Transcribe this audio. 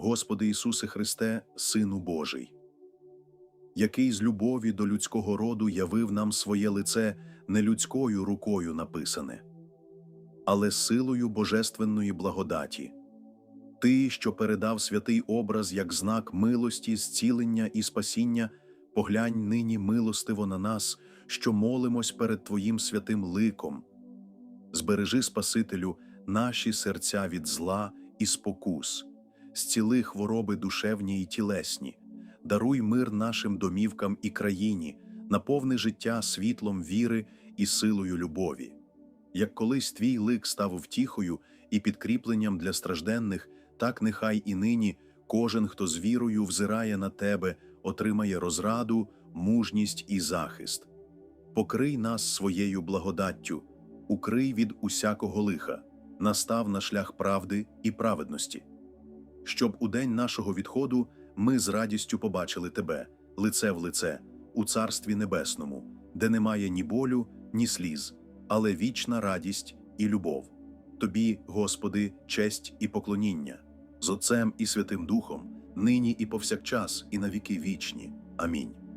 Господи Ісусе Христе, Сину Божий, який з любові до людського роду явив нам своє лице не людською рукою написане, але силою божественної благодаті. Ти, що передав святий образ як знак милості, зцілення і спасіння, поглянь нині милостиво на нас, що молимось перед Твоїм святим ликом. Збережи, Спасителю, наші серця від зла і спокус, зціли хвороби душевні і тілесні, даруй мир нашим домівкам і країні, наповни життя світлом віри і силою любові. Як колись твій лик став втіхою і підкріпленням для стражденних, так нехай і нині кожен, хто з вірою взирає на тебе, отримає розраду, мужність і захист. Покрий нас своєю благодаттю, укрий від усякого лиха, настав на шлях правди і праведності. Щоб у день нашого відходу ми з радістю побачили тебе, лице в лице, у Царстві Небесному, де немає ні болю, ні сліз, але вічна радість і любов. Тобі, Господи, честь і поклоніння, з Отцем і Святим Духом, нині і повсякчас, і на віки вічні. Амінь.